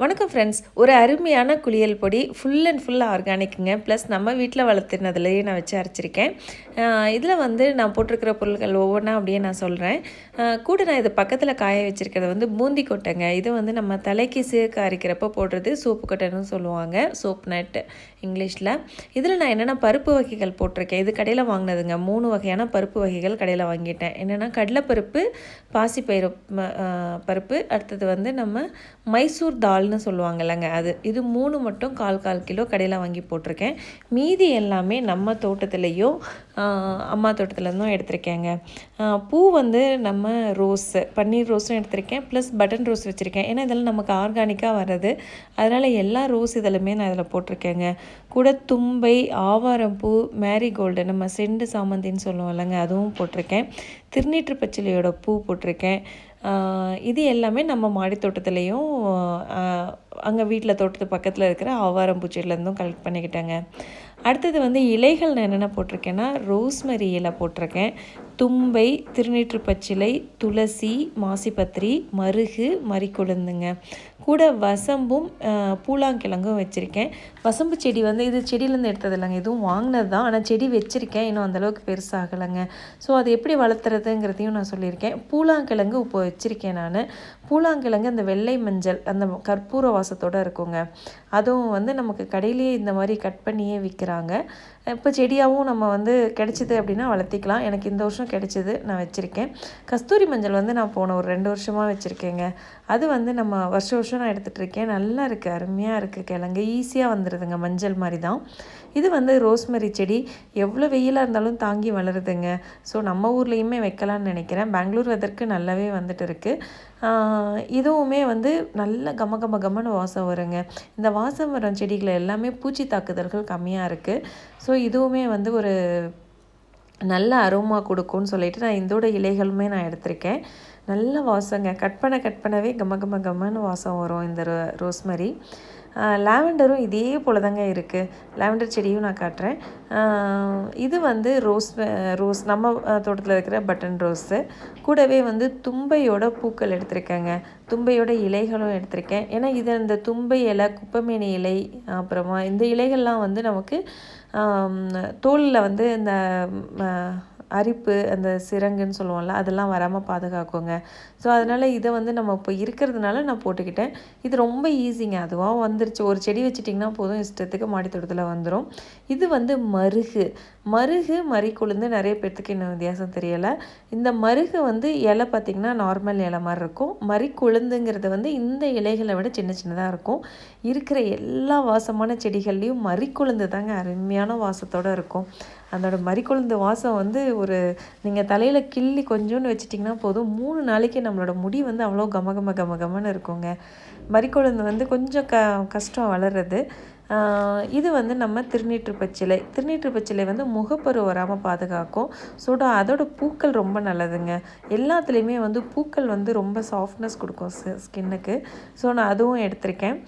வணக்கம் ஃப்ரெண்ட்ஸ் ஒரு அருமையான குளியல் பொடி ஃபுல் அண்ட் ஃபுல் ஆர்கானிக்குங்க. ப்ளஸ் நம்ம வீட்டில் வளர்த்துனதுலேயே நான் வச்சு அரைச்சிருக்கேன். இதில் வந்து நான் போட்டிருக்கிற பொருட்கள் ஒவ்வொன்றா அப்படியே நான் சொல்கிறேன் கூட நான் இது பக்கத்தில் காய வச்சுருக்கிறது வந்து பூந்தி கொட்டைங்க. இது வந்து நம்ம தலைக்கு சேர்க்க அரைக்கிறப்ப போடுறது சோப்பு கொட்டைன்னு சொல்லுவாங்க. சோப் நட் இங்கிலீஷில். இதில் நான் என்னென்ன பருப்பு வகைகள் போட்டிருக்கேன்? இது கடையில் வாங்கினதுங்க. மூணு வகையான பருப்பு வகைகள் கடையில் வாங்கிட்டேன். என்னென்னா கடலைப்பருப்பு பாசிப்பயிறு ம- பருப்பு. அடுத்தது வந்து நம்ம மைசூர் தால் தால்னு சொல்லுவாங்கல்லங்க. அது இது மூணு மட்டும் கால் கால் கிலோ கடையில் வாங்கி போட்டிருக்கேன். மீதி எல்லாமே நம்ம தோட்டத்துலேயும் அம்மா தோட்டத்துலேருந்தும் எடுத்திருக்கேங்க. பூ வந்து நம்ம ரோஸு பன்னீர் ரோஸும் எடுத்திருக்கேன். ப்ளஸ் பட்டன் ரோஸ் வச்சுருக்கேன். ஏன்னா இதெல்லாம் நமக்கு ஆர்கானிக்காக வர்றது. அதனால் எல்லா ரோஸ் இதழுமே நான் இதில் போட்டிருக்கேங்க. கூட தும்பை ஆவாரம்பூ மேரிகோல்டு நம்ம செண்டு சாமந்தின்னு சொல்லுவோம் இல்லைங்க அதுவும் போட்டிருக்கேன். திருநீற்று பச்சிலையோட பூ போட்டிருக்கேன். இது எல்லாமே நம்ம மாடி தோட்டத்துலேயும் அங்கே வீட்டில் தோட்டத்து பக்கத்தில் இருக்கிற ஆவாரம் பூச்சியிலேருந்தும் கலெக்ட் பண்ணிக்கிட்டாங்க. அடுத்தது வந்து இலைகள் நான் என்னென்ன போட்டிருக்கேன்னா ரோஸ்மரி இலை போட்டிருக்கேன். தும்பை திருநீற்று பச்சிலை துளசி மாசிப்பத்திரி மருகு மறிக்குழுந்துங்க. கூட வசம்பும் பூலாங்கிழங்கும் வச்சுருக்கேன். வசம்பு செடி வந்து இது செடியிலேருந்து எடுத்தது இல்லைங்க இதுவும் வாங்கினது தான் ஆனால் செடி வச்சுருக்கேன் இன்னும் அந்தளவுக்கு பெருசாகலைங்க. ஸோ அது எப்படி வளர்த்துறதுங்கிறதையும் நான் சொல்லியிருக்கேன். பூலாங்கிழங்கு இப்போ வச்சுருக்கேன் நான். பூலாங்கிழங்கு அந்த வெள்ளை மஞ்சள் அந்த கற்பூர வாசத்தோடு இருக்குங்க. அதுவும் வந்து நமக்கு கடையிலேயே இந்த மாதிரி கட் பண்ணியே விற்கிறாங்க வைக்கிறாங்க. இப்போ செடியாகவும் நம்ம வந்து கிடைச்சிது அப்படின்னா வளர்த்திக்கலாம். எனக்கு இந்த வருஷம் கிடைச்சிது நான் வச்சுருக்கேன். கஸ்தூரி மஞ்சள் வந்து நான் போன ஒரு ரெண்டு வருஷமாக வச்சுருக்கேங்க. அது வந்து நம்ம வருஷம் வருஷம் நான் எடுத்துகிட்டு இருக்கேன். நல்லா இருக்குது அருமையாக இருக்குது கிழங்கு ஈஸியாக வந்துடுதுங்க மஞ்சள் மாதிரி தான். இது வந்து ரோஸ்மெரி செடி. எவ்வளோ வெயிலாக இருந்தாலும் தாங்கி வளருதுங்க. ஸோ நம்ம ஊர்லேயுமே வைக்கலான்னு நினைக்கிறேன். பெங்களூர் வெதற்கு நல்லாவே வந்துட்டு இருக்குது இதுவுமே வந்து நல்ல கம கம கமன்னு வாசம் வருங்க. இந்த வாசம் வரும் செடிகளை எல்லாமே பூச்சி தாக்குதல்கள் கம்மியாக இருக்குது ஸோ இதுவுமே வந்து ஒரு நல்ல அரோமா கொடுக்கும்னு சொல்லிட்டு நான் இதோட இலைகளுமே நான் எடுத்திருக்கேன். நல்ல வாசங்க. கட் பண்ண கட் பண்ணவே கம கம கம்மன்னு வாசம் வரும் இந்த ரோ ரோஸ்மரி லாவெண்டரும் இதே போல தாங்க இருக்குது லாவெண்டர் செடியும் நான் காட்டுறேன். இது வந்து ரோஸ் ரோஸ் நம்ம தோட்டத்தில் இருக்கிற பட்டன் ரோஸு. கூடவே வந்து தும்பையோட பூக்கள் எடுத்திருக்கேங்க. தும்பையோட இலைகளும் எடுத்திருக்கேன். ஏன்னா இது இந்த தும்பை இலை குப்பமேனி இலை அப்புறமா இந்த இலைகள்லாம் வந்து நமக்கு தோலில் வந்து இந்த அரிப்பு அந்த சிரங்குன்னு சொல்லுவோம்ல அதெல்லாம் வராமல் பாதுகாக்குங்க. ஸோ அதனால் இதை வந்து நம்ம இப்போ இருக்கிறதுனால நான் போட்டுக்கிட்டேன். இது ரொம்ப ஈஸிங்க. அதுவாக வந்துருச்சு. ஒரு செடி வச்சிட்டிங்கன்னா போதும். இஷ்டத்துக்கு மாடித்தோட்டத்தில் வந்துடும் இது வந்து மருகு. மருகு மறிக்குழுந்து நிறைய பேர்த்துக்கு இன்னும் வித்தியாசம் தெரியலை. இந்த மருகு வந்து இலை பார்த்திங்கன்னா நார்மல் இலை மாதிரி இருக்கும். மறிக்குழுந்துங்கிறது வந்து இந்த இலைகளை விட சின்ன சின்னதாக இருக்கும். இருக்கிற எல்லா வாசமான செடிகள்லேயும் மறிக்குழுந்து தாங்க அருமையான வாசத்தோடு இருக்கும். அதோட மறிக்கொழுந்து வாசம் வந்து ஒரு நீங்கள் தலையில் கிள்ளி கொஞ்சோன்னு வச்சிட்டிங்கன்னா போதும். மூணு நாளைக்கு நம்மளோட முடி வந்து அவ்வளோ கம கம கம கமன்னு இருக்குங்க. மறிக்கொழுந்து வந்து கொஞ்சம் க கஷ்டம் வளர்றது இது வந்து நம்ம திருநீற்று பச்சிலை. திருநீற்று பச்சிலை வந்து முகப்பரு வராமல் பாதுகாக்கும். ஸோ அதோட பூக்கள் ரொம்ப நல்லதுங்க. எல்லாத்துலேயுமே வந்து பூக்கள் வந்து ரொம்ப சாஃப்ட்னஸ் கொடுக்கும் ஸ்கின்னுக்கு. ஸோ நான் அதுவும் எடுத்திருக்கேன்.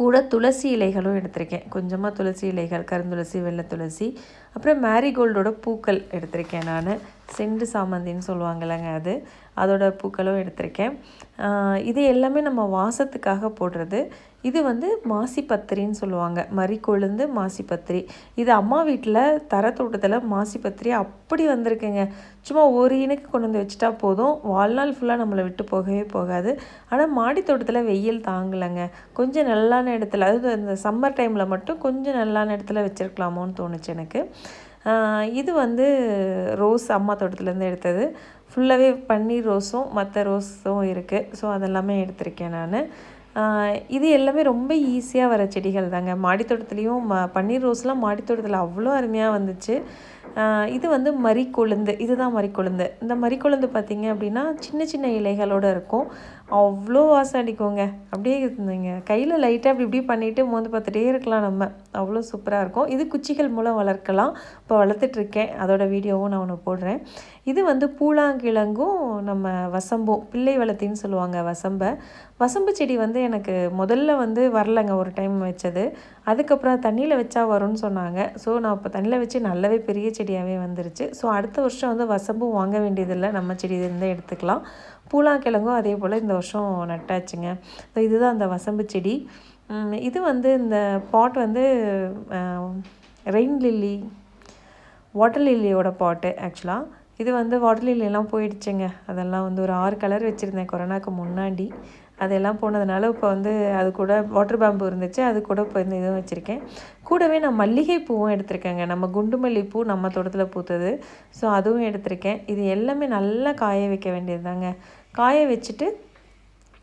கூட துளசி இலைகளும் எடுத்திருக்கேன். கொஞ்சமாக துளசி இலைகள் கருந்துளசி வெள்ளை துளசி. அப்புறம் மேரிகோல்டோட பூக்கள் எடுத்திருக்கேன் நான். செண்டு சாமந்தின்னு சொல்லுவாங்கல்லங்க அது. அதோட பூக்களும் எடுத்திருக்கேன். ஆஹ் இது எல்லாமே நம்ம வாசத்துக்காக போடுறது. இது வந்து மாசிப்பத்திரின்னு சொல்லுவாங்க. மறிக்கொழுந்து மாசிப்பத்திரி. இது அம்மா வீட்டில் தரத்தோட்டத்தில் மாசிப்பத்திரி அப்படி வந்திருக்குங்க. சும்மா ஒரு இனுக்கு கொண்டு வந்து வச்சுட்டா போதும். வாழ்நாள் ஃபுல்லாக நம்மளை விட்டு போகவே போகாது. ஆனால் மாடி தோட்டத்தில் வெயில் தாங்கலைங்க. கொஞ்சம் நல்லான இடத்துல அதாவது இந்த சம்மர் டைமில் மட்டும் கொஞ்சம் நல்லான இடத்துல வச்சுருக்கலாமோன்னு தோணுச்சு எனக்கு. இது வந்து ரோஸ் அம்மா தோட்டத்துலேருந்து எடுத்தது. ஃபுல்லாகவே பன்னீர் ரோஸும் மற்ற ரோஸும் இருக்குது ஸோ அதெல்லாமே எடுத்திருக்கேன் நான். இது எல்லாமே ரொம்ப ஈஸியாக வர செடிகள் தாங்க. மாடித்தோட்டத்துலேயும் ம பன்னீர் ரோஸ்லாம் மாடித்தோட்டத்தில் அவ்வளோ அருமையாக வந்துச்சு. ஆஹ் இது வந்து மறிக்கொழுந்து இதுதான் மறிக்கொழுந்து. இந்த மறிக்கொழுந்து பார்த்திங்க அப்படின்னா சின்ன சின்ன இலைகளோடு இருக்கும். அவ்வளோ வாசம் அடிக்குங்க. அப்படியே இருந்தீங்க. கையில் லைட்டாக அப்படி இப்படி பண்ணிவிட்டு மோந்து பார்த்துட்டே இருக்கலாம் நம்ம. அவ்வளோ சூப்பராக இருக்கும். இது குச்சிகள் மூலம் வளர்க்கலாம். இப்போ வளர்த்துட்ருக்கேன் அதோட வீடியோவும் நான் ஒன்று போடுறேன். இது வந்து பூலாங்கிழங்கும் நம்ம வசம்பும். பிள்ளை வளர்த்தின்னு சொல்லுவாங்க வசம்பை. வசம்பு செடி வந்து எனக்கு முதல்ல வந்து வரலைங்க. ஒரு டைம் வச்சது. அதுக்கப்புறம் தண்ணியில் வச்சா வரும்னு சொன்னாங்க. ஸோ நான் இப்போ தண்ணியில் வச்சு நல்லாவே பெரிய செடியாகவே வந்துருச்சு. ஸோ அடுத்த வருஷம் வந்து வசம்பும் வாங்க வேண்டியதில்லை. நம்ம செடி இருந்தால் எடுத்துக்கலாம். பூலாக்கிழங்கும் அதே போல் இந்த வருஷம் நட்டாச்சுங்க. ஸோ இதுதான் அந்த வசம்பு செடி. இது வந்து இந்த பாட் வந்து ரெயின் லில்லி வாட்டர் லில்லியோட பாட்டு ஆக்சுவலாக இது வந்து வாட்டர் லில்லியெல்லாம் போயிடுச்சுங்க. அதெல்லாம் வந்து ஒரு ஆறு கலர் வச்சுருந்தேன் கொரோனாக்கு முன்னாடி. அதெல்லாம் போனதுனால இப்போ வந்து அது கூட வாட்டர் பேம்பு இருந்துச்சு. அது கூட இப்போ இந்த இதுவும் வச்சுருக்கேன். கூடவே நான் மல்லிகை பூவும் எடுத்திருக்கேங்க. நம்ம குண்டு மல்லிப்பூ நம்ம தோட்டத்தில் பூத்தது. ஸோ அதுவும் எடுத்திருக்கேன். இது எல்லாமே நல்லா காய வைக்க வேண்டியது தாங்க காய வச்சுட்டு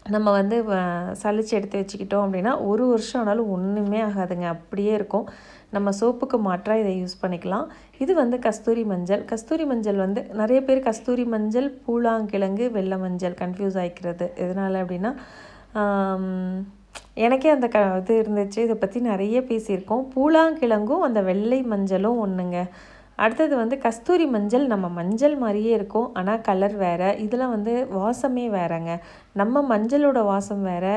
நம்ம வந்து வ- சலிச்சு எடுத்து வச்சுக்கிட்டோம் அப்படின்னா ஒரு வருஷம் ஆனாலும் ஒன்றுமே ஆகாதுங்க. அப்படியே இருக்கும். நம்ம சோப்புக்கு மாற்றாக இதை யூஸ் பண்ணிக்கலாம். இது வந்து கஸ்தூரி மஞ்சள். கஸ்தூரி மஞ்சள் வந்து நிறைய பேர் கஸ்தூரி மஞ்சள் பூலாங்கிழங்கு வெள்ளை மஞ்சள் கன்ஃபியூஸ் ஆகிக்கிறது எதனால் அப்படின்னா எனக்கே அந்த க இது இருந்துச்சு. இதை பற்றி நிறைய பேசியிருக்கோம். பூலாங்கிழங்கும் அந்த வெள்ளை மஞ்சளும் ஒன்றுங்க அடுத்தது வந்து கஸ்தூரி மஞ்சள். நம்ம மஞ்சள் மாதிரியே இருக்கும். ஆனால் கலர் வேறு. இதில் வந்து வாசமே வேறங்க. நம்ம மஞ்சளோட வாசம் வேறு.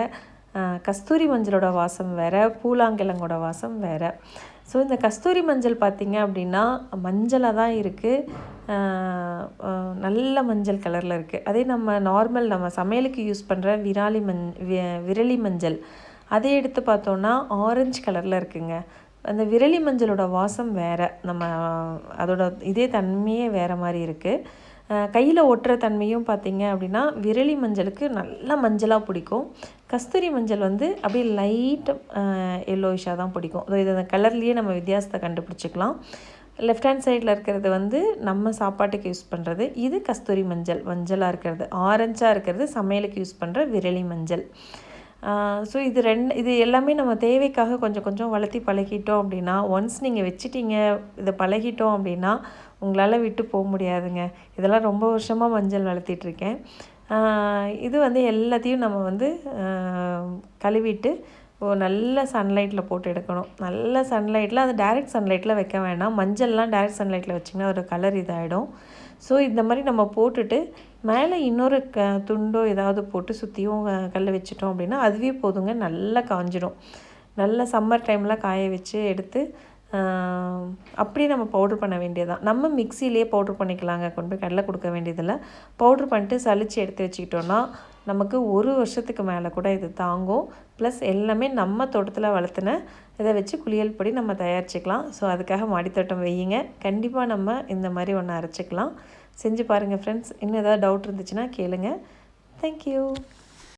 கஸ்தூரி மஞ்சளோட வாசம் வேறு. பூலாங்கிழங்கோட வாசம் வேறு. ஸோ இந்த கஸ்தூரி மஞ்சள் பார்த்திங்க அப்படின்னா மஞ்சளாக தான் இருக்குது நல்ல மஞ்சள் கலரில் இருக்குது அதே நம்ம நார்மல் நம்ம சமையலுக்கு யூஸ் பண்ணுற விராலி மஞ் விரலி மஞ்சள். அதை எடுத்து பார்த்தோன்னா ஆரஞ்சு கலரில் இருக்குங்க. அந்த விரலி மஞ்சளோட வாசம் வேறு. நம்ம அதோட இதே தன்மையே வேறு மாதிரி இருக்குது கையில் ஒட்டுற தன்மையும் பார்த்திங்க அப்படின்னா விரலி மஞ்சளுக்கு நல்லா மஞ்சளாக பிடிக்கும். கஸ்தூரி மஞ்சள் வந்து அப்படியே லைட் எல்லோயிஷாக தான் பிடிக்கும். ஸோ இது அந்த கலர்லேயே நம்ம வித்தியாசத்தை கண்டுபிடிச்சிக்கலாம். லெஃப்ட் ஹேண்ட் சைடில் இருக்கிறது வந்து நம்ம சாப்பாட்டுக்கு யூஸ் பண்ணுறது இது கஸ்தூரி மஞ்சள். மஞ்சளாக இருக்கிறது. ஆரஞ்சாக இருக்கிறது சமையலுக்கு யூஸ் பண்ணுற விரலி மஞ்சள். ஸோ இது ரெண்டு இது எல்லாமே நம்ம தேவைக்காக கொஞ்சம் கொஞ்சம் வளர்த்தி பழகிட்டோம் அப்படின்னா ஒன்ஸ் நீங்கள் வச்சிட்டீங்க இதை பழகிட்டோம் அப்படின்னா உங்களால் விட்டு போக முடியாதுங்க. இதெல்லாம் ரொம்ப வருஷமாக மஞ்சள் வளர்த்திட்ருக்கேன் இது வந்து எல்லாத்தையும் நம்ம வந்து கழுவிட்டு நல்ல சன்லைட்டில் போட்டு எடுக்கணும். நல்ல சன்லைட்டில் அது டைரக்ட் சன்லைட்டில் வைக்க வேண்டாம் மஞ்சள்லாம் டைரக்ட் சன்லைட்டில் வச்சிங்கன்னா ஒரு கலர் இதாகிடும் ஸோ இந்த மாதிரி நம்ம போட்டுட்டு மேலே இன்னொரு க துண்டோ ஏதாவது போட்டு சுற்றியும் கல் வச்சிட்டோம் அப்படின்னா அதுவே போதுங்க. நல்லா காஞ்சிடும். நல்ல சம்மர் டைமில் காய வச்சு எடுத்து அப்படியே நம்ம பவுட்ரு பண்ண வேண்டியதான் நம்ம மிக்சிலேயே பவுட்ரு பண்ணிக்கலாங்க. கொண்டு போய் கடலை கொடுக்க வேண்டியதில்லை. பவுட்ரு பண்ணிட்டு சளிச்சு எடுத்து வச்சுக்கிட்டோன்னா நமக்கு ஒரு வருஷத்துக்கு மேலே கூட இது தாங்கும். ப்ளஸ் எல்லாமே நம்ம தோட்டத்தில் வளர்த்துன இதை வச்சு குளியல் பொடி நம்ம தயாரிச்சுக்கலாம். ஸோ அதுக்காக மாடித்தோட்டம் வையுங்க. கண்டிப்பாக நம்ம இந்த மாதிரி ஒன்று அரைச்சிக்கலாம். செஞ்சு பாருங்கள் ஃப்ரெண்ட்ஸ் இன்னும் ஏதாவது டவுட் இருந்துச்சுன்னா கேளுங்கள் தேங்க்யூ